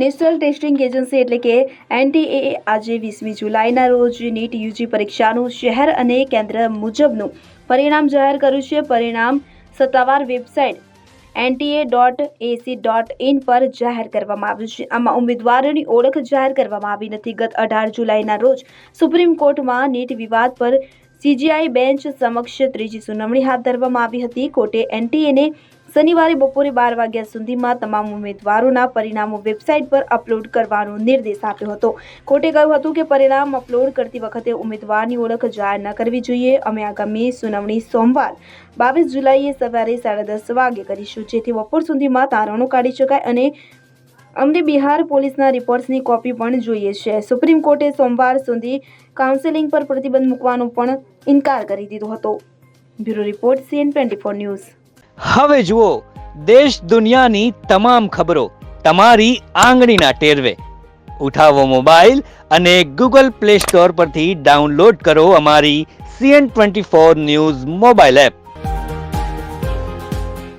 National testing agency એટલે કે NTA આજે વીસમી જુલાઈના રોજ નીટ યુજી પરીક્ષાનું શહેર અને કેન્દ્ર મુજબનું પરિણામ જાહેર કર્યું છે. પરિણામ સત્તાવાર website NTA dot AC dot in પર જાહેર કરવામાં આવ્યું છે. આમાં ઉમેદવારોની ઓળખ જાહેર કરવામાં આવી નથી. ગત અઢાર જુલાઈના રોજ સુપ્રીમ કોર્ટમાં નીટ વિવાદ પર સીજીઆઈ બેન્ચ સમક્ષ ત્રીજી સુનાવણી હાથ ધરવામાં આવી હતી. કોર્ટે એનટીએને શનિવારે બપોરે બાર વાગ્યા સુધીમાં તમામ ઉમેદવારોના પરિણામો વેબસાઇટ પર અપલોડ કરવાનો નિર્દેશ આપ્યો હતો. કોર્ટે કહ્યું હતું કે પરિણામ અપલોડ કરતી વખતે ઉમેદવારની ઓળખ જાહેર ન કરવી જોઈએ. અમે આગામી સુનાવણી સોમવાર, બાવીસ જુલાઈએ સવારે સાડા દસ વાગે કરીશું. જેથી બપોર સુધીમાં તારણો કાઢી શકાય અને અમને બિહાર પોલીસના રિપોર્ટ્સની કોપી પણ જોઈએ છે. સુપ્રીમ કોર્ટે સોમવાર સુધી કાઉન્સેલિંગ પર પ્રતિબંધ મૂકવાનો પણ ઇનકાર કરી દીધો હતો. Bureau report, CN twenty four news. હવે જુઓ, દેશ દુનિયાની તમામ ખબરો તમારી આંગળીના ટેરવે. ઉઠાવો મોબાઈલ અને ગૂગલ પ્લે સ્ટોર પરથી ડાઉનલોડ કરો અમારી CN twenty four news mobile app.